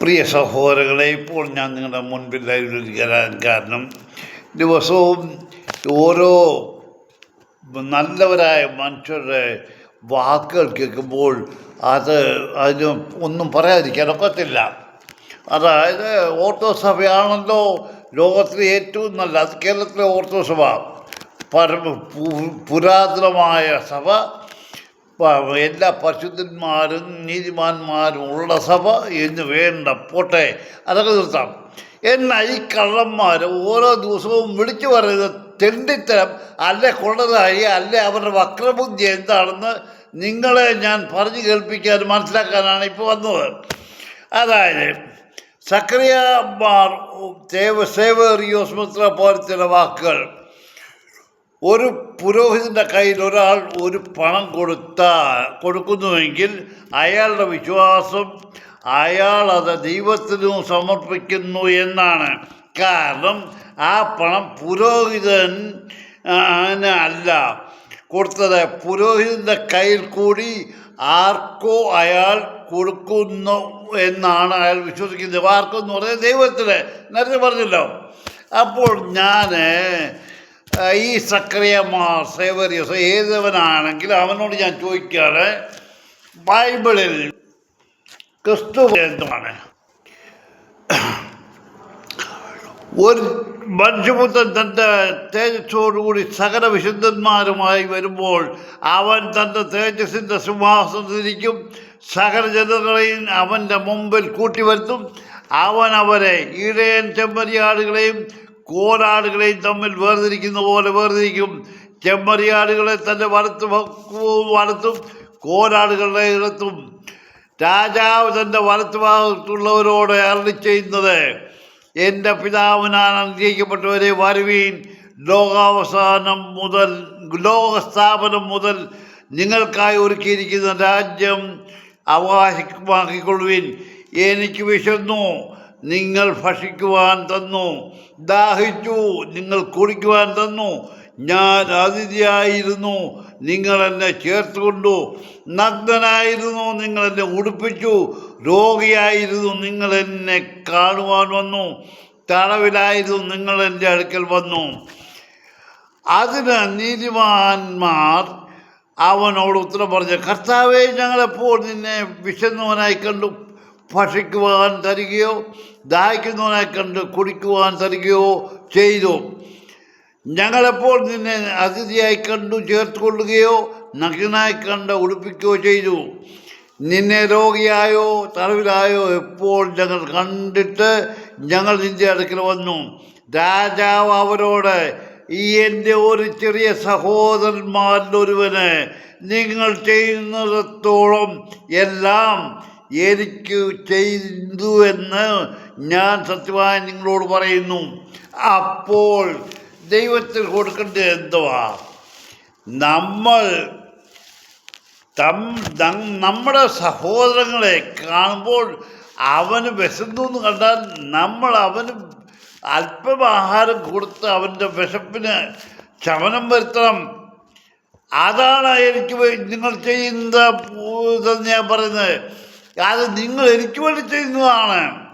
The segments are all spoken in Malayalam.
പ്രിയ സഹോദരങ്ങളെ ഇപ്പോൾ ഞാൻ നിങ്ങളുടെ മുൻപിൽ ലൈവിൽ കാരണം ദിവസവും ഓരോ നല്ലവരായ മനുഷ്യരുടെ വാക്കുകൾ കേൾക്കുമ്പോൾ അത് അതിന് ഒന്നും പറയാതിരിക്കാൻ ഒക്കത്തില്ല. അതായത് ഓർത്തോ സഭയാണല്ലോ ലോകത്തിലെ ഏറ്റവും നല്ല അത് കേരളത്തിലെ ഓർത്തോ സഭ പരമ പുരാതനമായ സഭ. എല്ലാ പരിശുദ്ധന്മാരും നീതിമാന്മാരും ഉള്ള സഭ എന്ന് വേണ്ട പോട്ടെ. അതൊക്കെ നിർത്താം. എന്നാൽ ഈ കള്ളന്മാർ ഓരോ ദിവസവും വിളിച്ചു പറയുന്നത് തെണ്ടിത്തരം അല്ലെ കൊള്ളതായി അല്ലെ അവരുടെ വക്രബുദ്ധി എന്താണെന്ന് നിങ്ങളെ ഞാൻ പറഞ്ഞു കേൾപ്പിക്കാൻ മനസ്സിലാക്കാനാണ് ഇപ്പോൾ വന്നത്. അതായത് സക്രിയമാർ സേവ സേവേറിയോസ് മിത്ര പോലത്തെ വാക്കുകൾ. ഒരു പുരോഹിതന്റെ കയ്യിൽ ഒരാൾ ഒരു പണം കൊടുത്താൽ കൊടുക്കുന്നുവെങ്കിൽ അയാളുടെ വിശ്വാസം അയാൾ അത് ദൈവത്തിനും സമർപ്പിക്കുന്നു എന്നാണ്. കാരണം ആ പണം പുരോഹിതൻ അല്ല. കൊടുത്തത് പുരോഹിതന്റെ കയ്യിൽ കൂടി ആർക്കോ അയാൾ കൊടുക്കുന്നു എന്നാണ് അയാൾ വിശ്വസിക്കുന്നത്. ആർക്കെന്ന് പറഞ്ഞാൽ ദൈവത്തിന്. നേരത്തെ പറഞ്ഞല്ലോ. അപ്പോൾ ഞാൻ ഈ സക്രിയമാർ സേവരിയസ് ഏതവനാണെങ്കിലും അവനോട് ഞാൻ ചോദിക്കാറ് ബൈബിളിൽ ക്രിസ്തു എന്താണ് ഒരു മനുഷ്യപുത്രൻ തന്റെ തേജസ്സോടുകൂടി സകല വിശുദ്ധന്മാരുമായി വരുമ്പോൾ അവൻ തന്റെ തേജസ്സിന്റെ സിംഹാസനത്തിരിക്കും സകല ജനങ്ങളെയും അവന്റെ മുമ്പിൽ കൂട്ടിവരുത്തും അവൻ അവരെ ഇടയൻ ചെമ്മരിയാടുകളെയും കോലാടുകളെയും തമ്മിൽ വേർതിരിക്കുന്ന പോലെ വേർതിരിക്കും. ചെമ്മരിയാടുകളെ തന്റെ വലത്ത് വലത്തും കോലാടുകളുടെ ഇടത്തും. രാജാവ് തന്റെ വലത്ത് ഭാഗത്തുള്ളവരോട് അരളി ചെയ്യുന്നത് എന്റെ പിതാവിനാൽ അനുഗ്രഹിക്കപ്പെട്ടവരെ വരുവീൻ. ലോകാവസാനം മുതൽ ലോകസ്ഥാപനം മുതൽ നിങ്ങൾക്കായി ഒരുക്കിയിരിക്കുന്ന രാജ്യം അവകാശമാക്കിക്കൊള്ളുവിൻ. എനിക്ക് വിശന്നു. നിങ്ങൾ ഭക്ഷിക്കുവാൻ തന്നു. ദാഹിച്ചു. നിങ്ങൾ കുടിക്കുവാൻ തന്നു. ഞാൻ അതിഥിയായിരുന്നു. നിങ്ങൾ എന്നെ ചേർത്തുകൊണ്ടു. നഗ്നനായിരുന്നു. നിങ്ങൾ എന്നെ ഉടുപ്പിച്ചു. രോഗിയായിരുന്നു. നിങ്ങൾ എന്നെ കാണുവാൻ വന്നു. തടവിലായിരുന്നു നിങ്ങൾ എന്റെ അടുക്കൽ വന്നു. അതിന് നീതിമാന്മാർ അവനോട് ഉത്തരം പറഞ്ഞു കർത്താവെ ഞങ്ങളെപ്പോൾ നിന്നെ വിശന്നവനായി കണ്ടു. ഭക്ഷിക്കുവാൻ തരികയോ ദാഹിക്കുന്നവനെ കണ്ട് കുടിക്കുവാൻ തരികയോ ചെയ്തു. ഞങ്ങളെപ്പോൾ നിന്നെ അതിഥിയായി കണ്ടു ചേർത്ത് കൊള്ളുകയോ നഗ്നായി കണ്ട് ഉടുപ്പിക്കുകയോ ചെയ്തു. നിന്നെ രോഗിയായോ തറവിലായോ എപ്പോൾ ഞങ്ങൾ കണ്ടിട്ട് ഞങ്ങൾ നിന്റെ അടുക്കൽ വന്നു. രാജാവ് അവരോട് ഈ എന്റെ ഒരു ചെറിയ സഹോദരന്മാരിൽ ഒരുവന് നിങ്ങൾ ചെയ്യുന്നിടത്തോളം എല്ലാം എനിക്ക് ചെയ്തു എന്ന് ഞാൻ സത്യമായി നിങ്ങളോട് പറയുന്നു. അപ്പോൾ ദൈവത്തിൽ കൊടുക്കേണ്ടത് എന്തുവാ? നമ്മൾ തം നമ്മുടെ സഹോദരങ്ങളെ കാണുമ്പോൾ അവന് വിശന്നു എന്ന് കണ്ടാൽ നമ്മൾ അവന് അല്പം ആഹാരം കൊടുത്ത് അവന്റെ വിശപ്പിന് ശമനം വരുത്തണം. അതാണ് എനിക്ക് നിങ്ങൾ ചെയ്യുന്ന ഞാൻ പറയുന്നത്. അത് നിങ്ങൾ എനിക്ക് വേണ്ടി ചെയ്യുന്നതാണ്.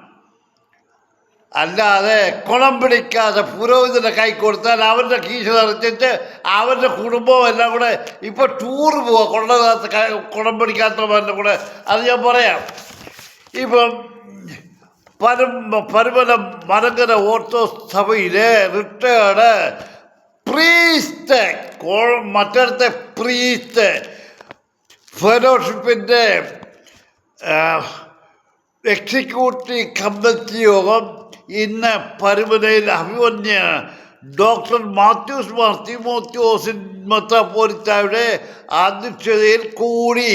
അല്ലാതെ കുളം പിടിക്കാതെ പുരോഹിതന്റെ കൈ കൊടുത്താൽ അവന്റെ കീശ നിറച്ചിട്ട് അവന്റെ കുടുംബവും എല്ലാം കൂടെ ഇപ്പോൾ ടൂറ് പോവുക കൊള്ളകാത്ത കുളം പിടിക്കാത്തവന്റെ കൂടെ. അത് ഞാൻ പറയാം. ഇപ്പം പരം പരമന മരങ്കര ഓർത്തഡോക്സ് സഭയിലെ റിട്ടയർഡ് പ്രീസ്റ്റ് മറ്റടുത്തെ പ്രീസ്റ്റ് ഫെലോഷിപ്പിന്റെ എക്സിക്യൂട്ടീവ് കമ്മിറ്റി യോഗം ഇന്ന് പരുമനയിൽ അഭിമന്യ ഡോക്ടർ മാത്യൂസ് മാർത്തിമോത്യോസിൻ മെത്രാപ്പോലിത്തായുടെ അധ്യക്ഷതയിൽ കൂടി.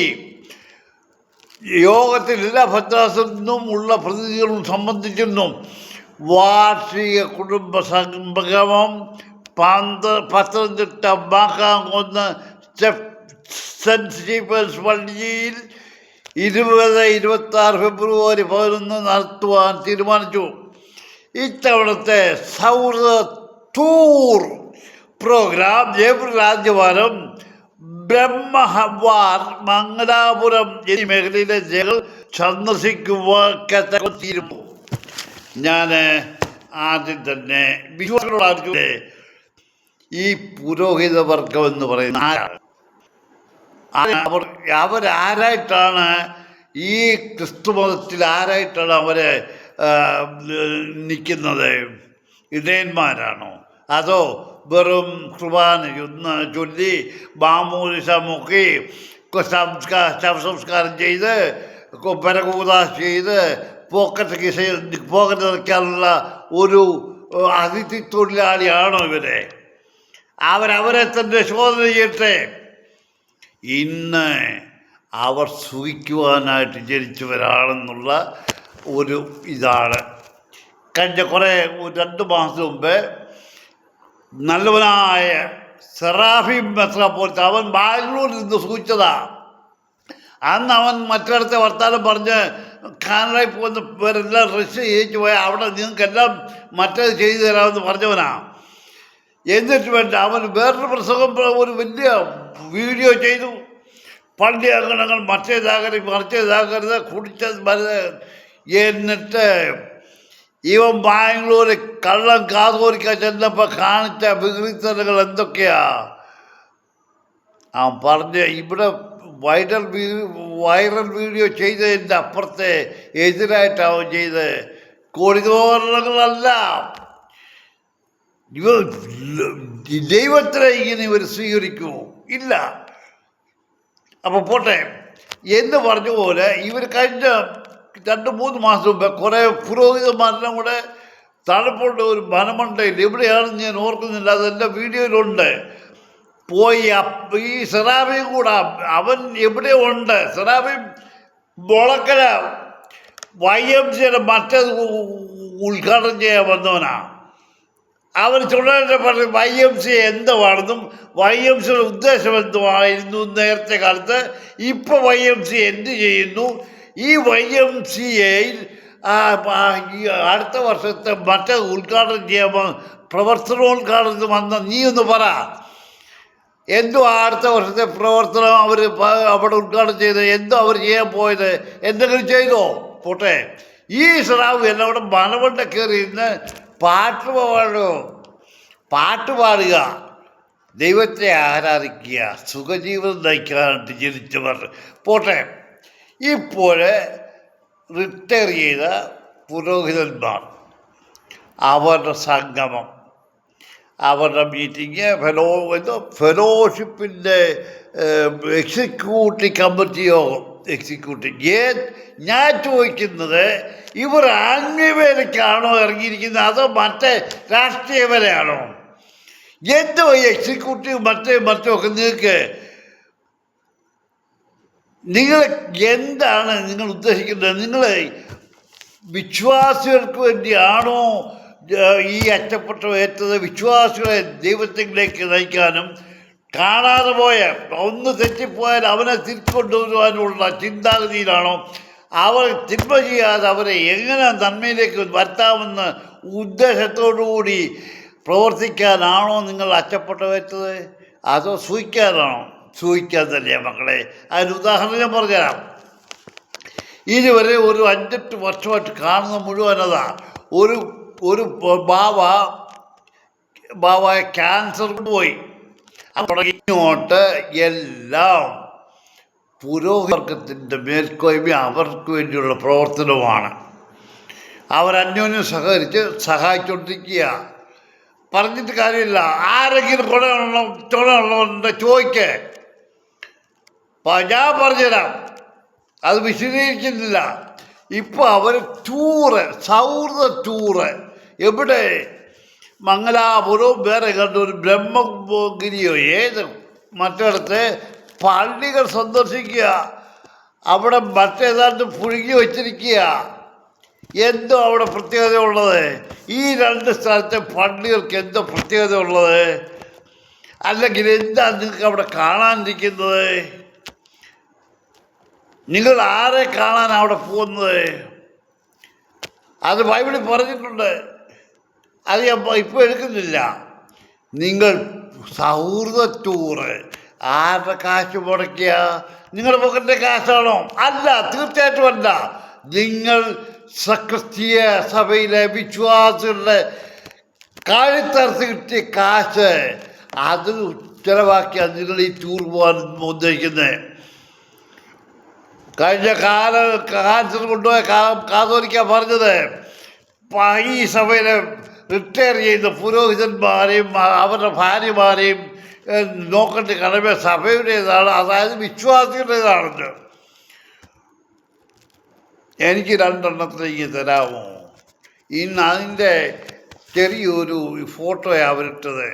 യോഗത്തിൽ എല്ലാ ഭദ്രാസനും ഉള്ള പ്രതിനിധികളും സംബന്ധിക്കുന്നു വാർഷിക കുടുംബ സംഗമം പന്ത പത്തനംതിട്ട മാക്കാങ്കുന്ന് സെന്റ് സ്റ്റീഫൻസ് പള്ളിയിൽ ഇരുപത് ഇരുപത്തി ആറ് ഫെബ്രുവരി പതിനൊന്ന് നടത്തുവാൻ തീരുമാനിച്ചു. ഇത്തവണത്തെ സൗഹൃദ ടൂർ പ്രോഗ്രാം ഏപ്രിൽ ആദ്യവാരം ബ്രഹ്മഹവാർ മംഗലാപുരം എന്നീ മേഖലയിലെ ജനങ്ങൾ സന്ദർശിക്കുവാൻ തീരുമാനം ഞാൻ ആദ്യം തന്നെ വിശ്വാസികളോട് ആദ്യമേ ഈ പുരോഹിത വർഗം എന്ന് പറയുന്ന ആരാണ്? അവർ അവരാരായിട്ടാണ് ഈ ക്രിസ്തു മതത്തിൽ ആരായിട്ടാണ് അവരെ ആ, നിൽക്കുന്നത്? ഇടയന്മാരാണോ അതോ വെറും കുർബാന ചൊല്ലി മാമൂലിസ മുക്കി സംസ്കാര ശവസംസ്കാരം ചെയ്ത് പരകൂത ചെയ്ത് പോക്കറ്റ് കിസ പോക്കറ്റ് നിൽക്കാനുള്ള ഒരു അതിഥി തൊഴിലാളിയാണോ ഇവരെ? അവരവരെ തന്നെ ശോധന ചെയ്യട്ടെ. ഇന്ന് അവർ സുഖിക്കുവാനായിട്ട് ജനിച്ചവരാണെന്നുള്ള ഒരു ഇതാണ്. കഴിഞ്ഞ കുറേ രണ്ട് മാസം മുമ്പ് നല്ലവനായ സെറാഫി പോലത്തെ അവൻ ബാംഗ്ലൂരിൽ നിന്ന് സൂചിച്ചതാ അന്ന് അവൻ മറ്റിടത്തെ വർത്താനം പറഞ്ഞ് കാനഡയിൽ പോകുന്ന പേരെല്ലാം രജിസ്റ്റർ ചെയ്യിച്ചു പോയാൽ അവിടെ നിങ്ങൾക്കെല്ലാം മറ്റേത് ചെയ്തു തരാമെന്ന് പറഞ്ഞവനാ. എന്നിട്ട് വേണ്ട അവൻ വേറൊരു പ്രസംഗം ഒരു വലിയ വീഡിയോ ചെയ്തു. പള്ളി അങ്കണങ്ങൾ മറ്റേതാകരുത് മറിച്ചേതാകരുത് കുടിച്ചത് മരുത് എന്നിട്ട് ഇവൻ ബാംഗ്ലൂർ കള്ളം കാതോരിക്ക ചെന്നപ്പോൾ കാണിച്ച വികൃതകൾ എന്തൊക്കെയാ? അവൻ പറഞ്ഞ ഇവിടെ വൈറൽ വൈറൽ വീഡിയോ ചെയ്തതിന്റെ അപ്പുറത്തെ എതിരായിട്ടാവും ചെയ്ത് കോടിതോരണങ്ങളല്ല ഇവ ദൈവത്തിനെ ഇങ്ങനെ ഇവർ സ്വീകരിക്കുമോ? ഇല്ല. അപ്പോൾ പോട്ടെ. എന്ന് പറഞ്ഞ പോലെ ഇവർ കഴിഞ്ഞ രണ്ട് മൂന്ന് മാസം മുമ്പ് കുറേ പുരോഹിതന്മാരെല്ലാം കൂടെ തണുപ്പുണ്ട് ഒരു വനമണ്ടയിൽ എവിടെയാണ് ഞാൻ ഓർക്കുന്നില്ല അതെന്റെ വീഡിയോയിലുണ്ട്. പോയി ഈ സെറാബിയും കൂടെ അവൻ എവിടെ ഉണ്ട്? സെറാബി മുളക്കര. വൈ എം സിയുടെ മറ്റേത് ഉദ്ഘാടനം ചെയ്യാൻ വന്നവനാ. അവർ ചുടനെ പറഞ്ഞു വൈ എം സി എന്തുവാണെന്നും വൈ എം സിയുടെ ഉദ്ദേശം എന്തുവായിരുന്നു നേരത്തെ കാലത്ത് ഇപ്പോൾ വൈ എം സി എന്ത് ചെയ്യുന്നു? ഈ വൈ എം സിയിൽ അടുത്ത വർഷത്തെ മറ്റേ ഉദ്ഘാടനം ചെയ്യാൻ പ്രവർത്തനോദ്ഘാടനം വന്ന നീ ഒന്ന് പറ. എന്തോ അടുത്ത വർഷത്തെ പ്രവർത്തനം അവർ അവിടെ ഉദ്ഘാടനം ചെയ്ത് എന്തോ അവർ ചെയ്യാൻ പോയത് എന്തെങ്കിലും ചെയ്തോ? പോട്ടെ. ഈ സ്രാവ് എല്ലാം അവിടെ മലവണ്ട കയറി ഇന്ന് പാട്ട് പാടണോ പാട്ട് പാടുക. ദൈവത്തെ ആരാധിക്കുക. സുഖജീവിതം നയിക്കാനായിട്ട് ജനിച്ചവർ പോട്ടെ. ഇപ്പോൾ റിട്ടയർ ചെയ്ത പുരോഹിതന്മാർ. അവരുടെ സംഗമം. അവരുടെ മീറ്റിംഗ് ഫെലോ എന്തോ ഫെലോഷിപ്പിന്റെ എക്സിക്യൂട്ടീവ് കമ്മിറ്റി യോഗം. എക്സിക്യൂട്ടീവ് ഏ ഞാൻ ചോദിക്കുന്നത് ഇവർ ആംഗ്യവേലയ്ക്കാണോ ഇറങ്ങിയിരിക്കുന്നത്? അതോ മറ്റേ രാഷ്ട്രീയ വേലയാണോ എന്തോ ഈ എക്സിക്യൂട്ടീവ് മറ്റേ മറ്റൊക്കെ നിങ്ങൾക്ക് നിങ്ങൾ എന്താണ് നിങ്ങൾ ഉദ്ദേശിക്കുന്നത്? നിങ്ങൾ വിശ്വാസികൾക്ക് വേണ്ടിയാണോ ഈ അറ്റപ്പെട്ട ഏറ്റത്? വിശ്വാസികളെ ദൈവത്തിലേക്ക് നയിക്കാനും കാണാതെ പോയ ഒന്ന് തെറ്റിപ്പോയാൽ അവനെ തിരിച്ചുകൊണ്ടുവരുവാനുള്ള ചിന്താഗതിയിലാണോ? അവർ തിന്മ ചെയ്യാതെ അവരെ എങ്ങനെ നന്മയിലേക്ക് വരുത്താമെന്ന് ഉദ്ദേശത്തോടുകൂടി പ്രവർത്തിക്കാനാണോ നിങ്ങൾ അച്ചപ്പെട്ട വെച്ചത് അതോ സൂഹിക്കാനാണോ സൂഹിക്കാൻ തന്നെയാണ് മക്കളെ? അതിന് ഉദാഹരണം ഞാൻ പറഞ്ഞുതരാം. ഇതുവരെ ഒരു അഞ്ചെട്ട് വർഷമായിട്ട് കാണുന്ന മുഴുവൻ അതാ. ഒരു ഒരു ബാവ ബാവ ക്യാൻസർ പോയി. അപ്പോൾ എല്ലാം പുരോഗർഗത്തിന്റെ മേൽക്കോയ്മ അവർക്ക് വേണ്ടിയുള്ള പ്രവർത്തനമാണ് അവരന്യോന്യം സഹകരിച്ച് സഹായിച്ചുകൊണ്ടിരിക്കുക പറഞ്ഞിട്ട് കാര്യമില്ല. ആരെങ്കിലും കുടയുള്ള തുണയുള്ളവരുടെ ചോദിക്കേ. ഞാൻ പറഞ്ഞുതരാം. അത് വിശദീകരിക്കുന്നില്ല ഇപ്പോൾ അവർ ടൂറ് സൗഹൃദ ടൂറ് എവിടെ? മംഗലാപുരവും വേറെ കണ്ട ഒരു ബ്രഹ്മഗിരിയോ ഏത്? മറ്റിടത്ത് പള്ളികൾ സന്ദർശിക്കുക. അവിടെ മറ്റേതാണ്ട് പുഴുകി വച്ചിരിക്കുക. എന്തോ അവിടെ പ്രത്യേകത ഉള്ളത് ഈ രണ്ട് സ്ഥലത്തെ പള്ളികൾക്ക് എന്തോ പ്രത്യേകത ഉള്ളത് അല്ലെങ്കിൽ എന്താ നിങ്ങൾക്ക് അവിടെ കാണാനിരിക്കുന്നത്? നിങ്ങൾ ആരെ കാണാൻ അവിടെ പോകുന്നത്? അത് ബൈബിളിൽ പറഞ്ഞിട്ടുണ്ട്. അത് ഇപ്പോൾ എടുക്കുന്നില്ല. നിങ്ങൾ സൗഹൃദ ടൂറ് ആരുടെ കാശ് മുടക്കിയ? നിങ്ങളുടെ പോക്കറ്റിലെ കാശാണോ? അല്ല തീർച്ചയായിട്ടും അല്ല. നിങ്ങൾ സക്രിസ്തീയ സഭയിലെ വിശ്വാസികളുടെ കാഴ്ത്തറച്ച് കിട്ടിയ കാശ് അത് ചിലവാക്കിയാണ് നിങ്ങൾ ഈ ടൂർ പോകാൻ ഉദ്ദേശിക്കുന്നത് കഴിഞ്ഞ കാല കാൻസർ കൊണ്ടുപോയ കാതോലിക്ക പറഞ്ഞത് ഈ സഭയിലെ റിട്ടയർ ചെയ്ത പുരോഹിതന്മാരെയും അവരുടെ ഭാര്യമാരെയും നോക്കേണ്ട കടമ സഭയുടേതാണ് അതായത് വിശ്വാസികളുടേതാണെന്ന് എനിക്ക് രണ്ടെണ്ണത്തിലേക്ക് തരാമോ? ഇന്ന് അതിന്റെ ചെറിയൊരു ഫോട്ടോയാണ് അവരിട്ടത്.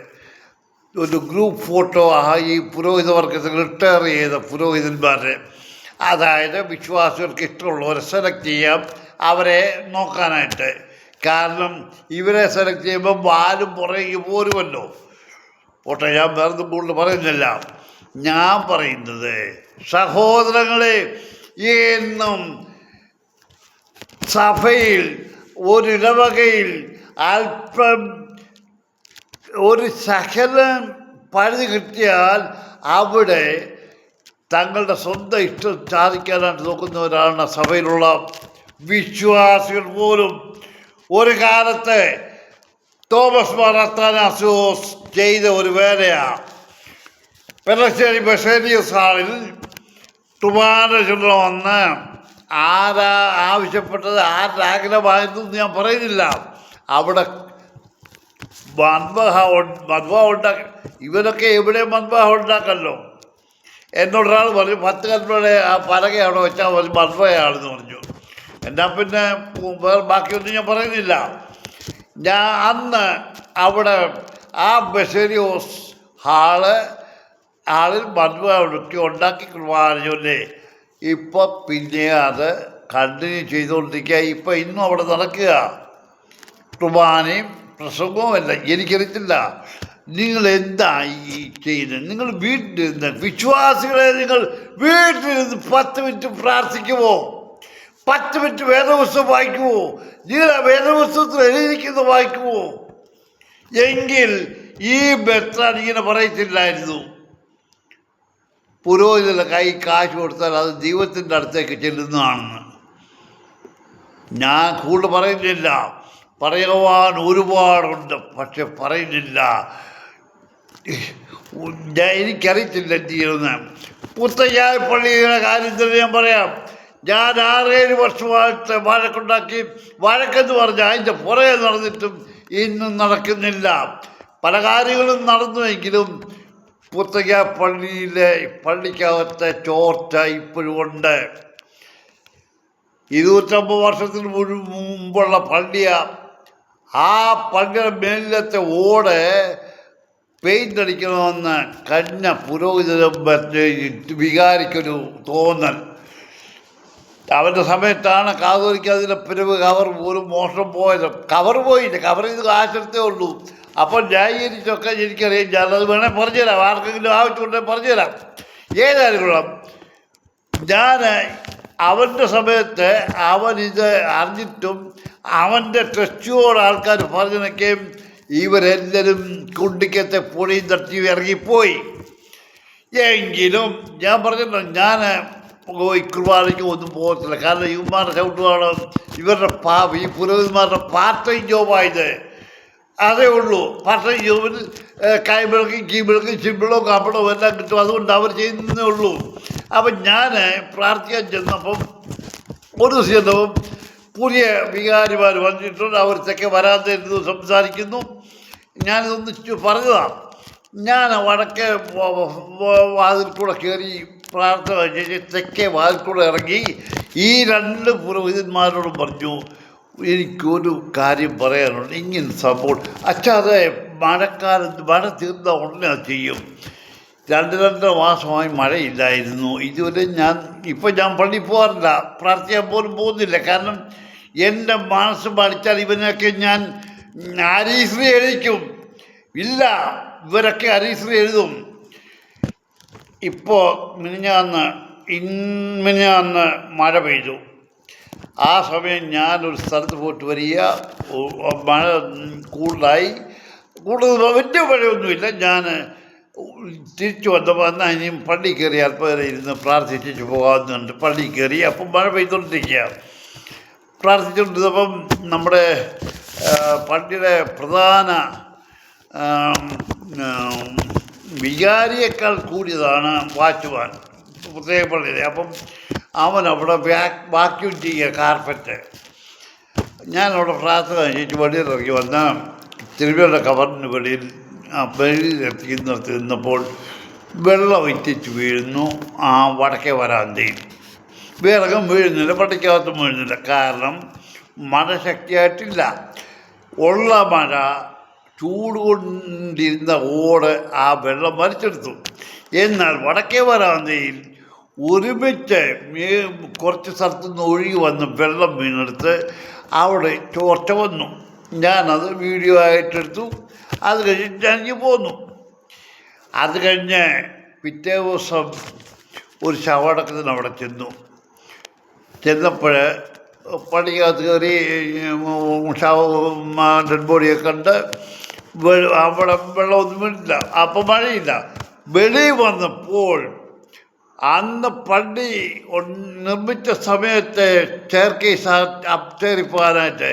ഒരു ഗ്രൂപ്പ് ഫോട്ടോ ആ ഈ പുരോഹിത വർഗത്തിൽ റിട്ടയർ ചെയ്ത പുരോഹിതന്മാരെ. അതായത് വിശ്വാസികൾക്ക് ഇഷ്ടമുള്ളവരെ സെലക്ട് ചെയ്യാം അവരെ നോക്കാനായിട്ട്. കാരണം ഇവരെ സെലക്ട് ചെയ്യുമ്പോൾ വാലും പുറകേക്ക് പോരുമല്ലോ. പോട്ടെ ഞാൻ വേറെ കൂടുതൽ പറയുന്നില്ല. ഞാൻ പറയുന്നത് സഹോദരങ്ങളെ എന്നും സഭയിൽ ഒരിടവകയിൽ അല്പം ഒരു ശകലം പഴുത് കിട്ടിയാൽ അവിടെ തങ്ങളുടെ സ്വന്തം ഇഷ്ടം സാധിക്കാനായിട്ട് നോക്കുന്നവരാണ് സഭയിലുള്ള വിശ്വാസികൾ പോലും. ഒരു കാലത്ത് തോമസ് മാർ അത്താനാസോസ് ചെയ്ത ഒരു വേലയാണ് പെരശ്ശേരി ബഷേരിയസ് ഹാളിൽ തുമാന വന്ന് ആരാ ആവശ്യപ്പെട്ടത് ആരുടെ ആഗ്രഹമായിരുന്നു എന്ന് ഞാൻ പറയുന്നില്ല. അവിടെ മന്മഹ മന്മഹ ഉണ്ടാക്ക ഇവരൊക്കെ എവിടെ മന്മഹ ഉണ്ടാക്കല്ലോ എന്നോടൊരാൾ പറഞ്ഞു പത്ത് കന്മയുടെ ആ പലക അവിടെ വെച്ചാൽ മദ്ബയാണെന്ന് പറഞ്ഞു. എന്നാൽ പിന്നെ വേറെ ബാക്കിയൊന്നും ഞാൻ പറയുന്നില്ല. ഞാൻ അന്ന് അവിടെ ആ ബഷേരിയോസ് ഹാൾ ആളിൽ ഒക്കെ ഉണ്ടാക്കി കുർബാനല്ലേ ഇപ്പം പിന്നെ അത് കണ്ടിന്യൂ ചെയ്തുകൊണ്ടിരിക്കുക. ഇപ്പം ഇന്നും അവിടെ നടക്കുക. കുർബാനയും പ്രസംഗവുമല്ല എനിക്കറിയത്തില്ല. നിങ്ങൾ എന്താ ഈ ചെയ്യുന്നത്? നിങ്ങൾ വീട്ടിലിരുന്ന് വിശ്വാസികളെ നിങ്ങൾ വീട്ടിലിരുന്ന് പത്ത് മിനിറ്റ് പ്രാർത്ഥിക്കുമോ? പത്ത് മിനിറ്റ് വേദപുസ്തകം വായിക്കുമോ നിങ്ങൾ ആ വേദപുസ്തകത്തിൽ എഴുതിയിരിക്കുന്നത് വായിക്കുമോ എങ്കിൽ ഈ ബെത്രാൻ ഇങ്ങനെ പറയത്തില്ലായിരുന്നു. പുരോഹിതന്റെ കൈ കാശ് കൊടുത്താൽ അത് ദൈവത്തിന്റെ അടുത്തേക്ക് ചെല്ലുന്നതാണെന്ന്. ഞാൻ കൂടുതൽ പറയുന്നില്ല. പറയുവാൻ ഒരുപാടുണ്ട് പക്ഷെ പറയുന്നില്ല. എനിക്കറിയത്തില്ല എന്ത് ചെയ്യുന്ന പുത്തയ്യായ പള്ളിയുടെ കാര്യത്തിൽ ഞാൻ പറയാം. ഞാൻ ആറേഴ് വർഷമായിട്ട് വഴക്കുണ്ടാക്കി വഴക്കെന്ന് പറഞ്ഞാൽ അതിന്റെ പുറകെ നടന്നിട്ടും ഇന്നും നടക്കുന്നില്ല. പല കാര്യങ്ങളും നടന്നുവെങ്കിലും പുത്തക പള്ളിയിലെ പള്ളിക്കകത്തെ ചോർച്ച ഇപ്പോഴും ഉണ്ട്. ഇരുന്നൂറ്റമ്പത് വർഷത്തിന് മുമ്പുള്ള പള്ളിയാണ് ആ പള്ളിയുടെ മേലിലത്തെ ഓട് പെയിന്റ് അടിക്കണമെന്ന് കഴിഞ്ഞ പുരോഹിതരും വികാരിക്കൊരു തോന്നൽ. അവന്റെ സമയത്താണ് കാതോലിക്ക് അതിന്റെ പിരിവ് കവർ പോലും മോഷണം പോയത്. കവർ പോയില്ല. കവർ ചെയ്ത് കാശെടുത്തേ ഉള്ളൂ. അപ്പോൾ ന്യായീകരിച്ചൊക്കെ എനിക്കറിയാം. ഞാനത് വേണേൽ പറഞ്ഞുതരാം. ആർക്കെങ്കിലും ആവശ്യമുണ്ടെങ്കിൽ പറഞ്ഞുതരാം. ഏതായാലും കൊള്ളാം. ഞാൻ അവന്റെ സമയത്ത് അവൻ ഇത് അറിഞ്ഞിട്ടും അവന്റെ ടെസ്റ്റുകൾ ആൾക്കാർ പറഞ്ഞതൊക്കെയും ഇവരെല്ലാവരും കുണ്ടിക്കത്തെ പൊടിയും തട്ടി ഇറങ്ങിപ്പോയി. എങ്കിലും ഞാൻ പറഞ്ഞല്ലോ ഞാൻ ഈ കുർബാനയ്ക്ക് ഒന്നും പോകത്തില്ല. കാരണം ഇവന്മാരുടെ ചവിട്ടുമാണ് ഇവരുടെ പാ ഈ പുരോഹിതന്മാരുടെ പാർട്ട് ടൈം ജോബായത് അതേ ഉള്ളൂ. പാർട്ട് ടൈം ജോബിന് കൈമിളക്കും കീമിളക്കും ചിമ്പിളവും കമ്പളവും എല്ലാം കിട്ടും. അതുകൊണ്ട് അവർ ചെയ്യുന്നതേ ഉള്ളൂ. അപ്പം ഞാൻ പ്രാർത്ഥിക്കാൻ ചെന്നപ്പം ഒരു ദിവസം ചെന്നപ്പം പുതിയ വികാരിമാർ വന്നിട്ടുണ്ട്. അവർ തെക്കെ വരാതിരുന്നു സംസാരിക്കുന്നു. ഞാനിതൊന്ന് പറഞ്ഞതാണ് ഞാൻ വടക്കേ വാതിൽ കൂടെ കയറി പ്രാർത്ഥന ചെയ്ത് തെക്കേ വാൽക്കൂടെ കൂടെ ഇറങ്ങി ഈ രണ്ട് പുരോഹിതന്മാരോടും പറഞ്ഞു എനിക്കൊരു കാര്യം പറയാനുണ്ട്. ഇങ്ങനെ സപ്പോർട്ട് അച്ഛാ അതെ മഴക്കാലത്ത് മഴ തീർന്ന ഉടനെ ചെയ്യും. രണ്ട് രണ്ടര മാസമായി മഴയില്ലായിരുന്നു. ഇതുവരെ ഞാൻ ഇപ്പം ഞാൻ പള്ളി പോകാറില്ല. പ്രാർത്ഥിക്കാൻ പോലും പോകുന്നില്ല. കാരണം എന്റെ മനസ്സ് പഠിച്ചാൽ ഇവനൊക്കെ ഞാൻ അരീശ്രീ എഴുതിക്കും. ഇല്ല ഇവരൊക്കെ അരീശ്രീ എഴുതും. ഇപ്പോൾ മിനിഞ്ഞാന്ന് ഇന്നിഞ്ഞാന്ന് മഴ പെയ്തു. ആ സമയം ഞാനൊരു സ്ഥലത്ത് പോയിട്ട് വരിക മഴ കൂടുതലായി. കൂടുതൽ വലിയ മഴയൊന്നുമില്ല. ഞാൻ തിരിച്ചു വന്നപ്പോൾ എന്നാൽ ഇനിയും പള്ളി കയറി അല്പം നേരം ഇരുന്ന് പ്രാർത്ഥിച്ചിട്ട് പോകാമെന്നുണ്ട്. പള്ളി കയറി അപ്പം മഴ പെയ്തുകൊണ്ടിരിക്കുക പ്രാർത്ഥിച്ചുകൊണ്ടിരുന്നപ്പം നമ്മുടെ പള്ളിയുടെ പ്രധാന വികാരിയേക്കാൾ കൂടിയതാണ് വാച്ച്മാൻ പ്രത്യേകം പറഞ്ഞത് അപ്പം അവൻ അവിടെ വാക്യൂം ചെയ്യുക കാർപ്പറ്റ്. ഞാനവിടെ പ്രാർത്ഥന ചേച്ചി വെളിയിൽ ഇറങ്ങി വന്ന തിരുവേണ്ട കവറിന് വെളിയിൽ ആ വെളിയിലെത്തി നിർത്തി നിന്നപ്പോൾ വെള്ളം ഇറ്റിച്ച് വീഴുന്നു. ആ വടക്കേ വരാന്തയിൽ വിറകം വീഴുന്നില്ല പട്ടിക്കകത്തും വീഴുന്നില്ല. കാരണം മഴ ശക്തിയായിട്ടില്ല. ഉള്ള മഴ ചൂട് കൊണ്ടിരുന്ന ഓട് ആ വെള്ളം വലിച്ചെടുത്തു എന്നാൽ വടക്കേ വരാന്തയിൽ ഒരുമിച്ച് കുറച്ച് സ്ഥലത്തു നിന്ന് ഒഴുകി വന്ന് വെള്ളം വീണെടുത്ത് അവിടെ ചോർച്ച വന്നു ഞാനത് വീഡിയോ ആയിട്ടെടുത്തു അത് കഴിഞ്ഞിട്ട് ഞാനിങ്ങ് പോന്നു അത് കഴിഞ്ഞ് പിറ്റേ ദിവസം ഒരു ശവടക്കത്തിന് അവിടെ ചെന്നു ചെന്നപ്പോൾ പണിക്കകത്ത് കയറി ശവ ഡെഡ് ബോഡിയൊക്കെ കണ്ട് അവിടെ വെള്ളമൊന്നുമില്ല അപ്പം മഴയില്ല. വെളി വന്നപ്പോൾ അന്ന് പള്ളി നിർമ്മിച്ച സമയത്ത് സ്റ്റെയർ അപ്ചേറി പോകാനായിട്ട്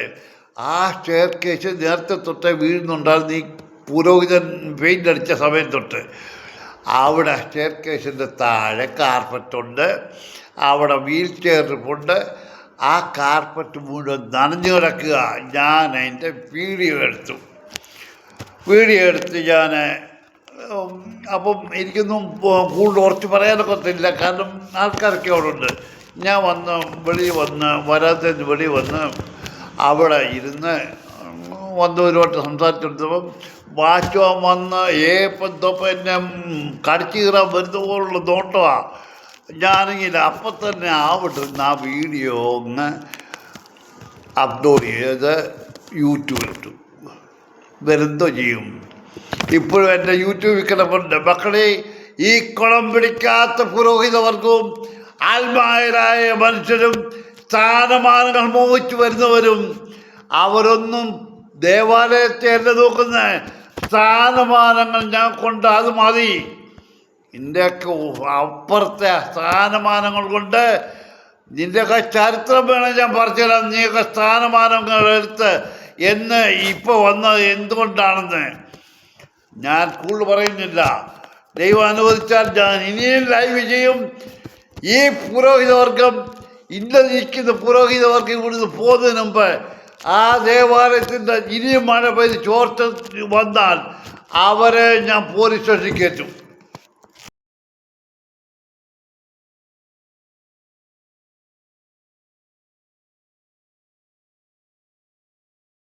ആ സ്റ്റെയർ കേസ് നേരത്തെ തൊട്ടേ വീഴുന്നുണ്ടായിരുന്നു. ഈ പുരോഹിതൻ പെയിന്റ് അടിച്ച സമയം തൊട്ട്. അവിടെ സ്റ്റെയർ താഴെ കാർപ്പറ്റുണ്ട് അവിടെ വീൽ ഇരിപ്പുണ്ട് ആ കാർപ്പറ്റ് മുഴുവൻ നനഞ്ഞു കിടക്കുക ഞാൻ അതിന്റെ വീഡിയോ എടുത്തു. വീഡിയോ എടുത്ത് ഞാൻ അപ്പം എനിക്കൊന്നും കൂടുതൽ ഉറച്ച് പറയാനൊക്കെ ഒത്തില്ല. കാരണം ആൾക്കാരൊക്കെ അവിടെ ഉണ്ട്. ഞാൻ വന്ന് വെളിയിൽ വന്ന് വരാത്തതിന് വെളിയിൽ വന്ന് അവിടെ ഇരുന്ന് വന്നവരുമായിട്ട് സംസാരിച്ചെടുത്തപ്പം വാച്ച് വന്ന് ഏപ്പം തൊപ്പം എന്നെ കടിച്ചു കീറാൻ വരുന്ന പോലുള്ള നോട്ടമാണ് ഞാനെങ്കിൽ അപ്പം തന്നെ ആവിട്ടിരുന്ന ആ വീഡിയോ ഒന്ന് അപ്ലോഡ് ചെയ്ത് യൂട്യൂബിലിട്ടു ഇവരെന്തോ ചെയ്യും. ഇപ്പോഴും എന്റെ യൂട്യൂബിൽ കിടപ്പുണ്ട്. മക്കളെ ഈ കുളം പിടിക്കാത്ത പുരോഹിതവർഗവും ആത്മായരായ മനുഷ്യരും സ്ഥാനമാനങ്ങൾ മോഹിച്ചു വരുന്നവരും അവരൊന്നും ദേവാലയത്തെ അല്ല നോക്കുന്ന സ്ഥാനമാനങ്ങൾ ഞാൻ കൊണ്ട് അത് മതി. നിന്റെയൊക്കെ അപ്പുറത്തെ സ്ഥാനമാനങ്ങൾ കൊണ്ട് നിന്റെയൊക്കെ ചരിത്രം വേണം ഞാൻ പറഞ്ഞുതരാം നീയൊക്കെ സ്ഥാനമാനങ്ങൾ എടുത്ത് എന്ന് ഇപ്പോൾ വന്നത് എന്തുകൊണ്ടാണെന്ന് ഞാൻ കൂടുതൽ പറയുന്നില്ല. ദൈവം അനുവദിച്ചാൽ ഞാൻ ഇനിയും ലൈവ് ചെയ്യും. ഈ പുരോഹിതവർഗം ഇന്ന് നിൽക്കുന്ന പുരോഹിതവർഗം ഇവിടുന്ന് പോകുന്നതിന് മുമ്പ് ആ ദേവാലയത്തിന്റെ ഇനിയും മഴ പെയ്ത് ചോർച്ച വന്നാൽ അവരെ ഞാൻ പോലീസ് സ്റ്റേഷനിൽ കയറ്റും.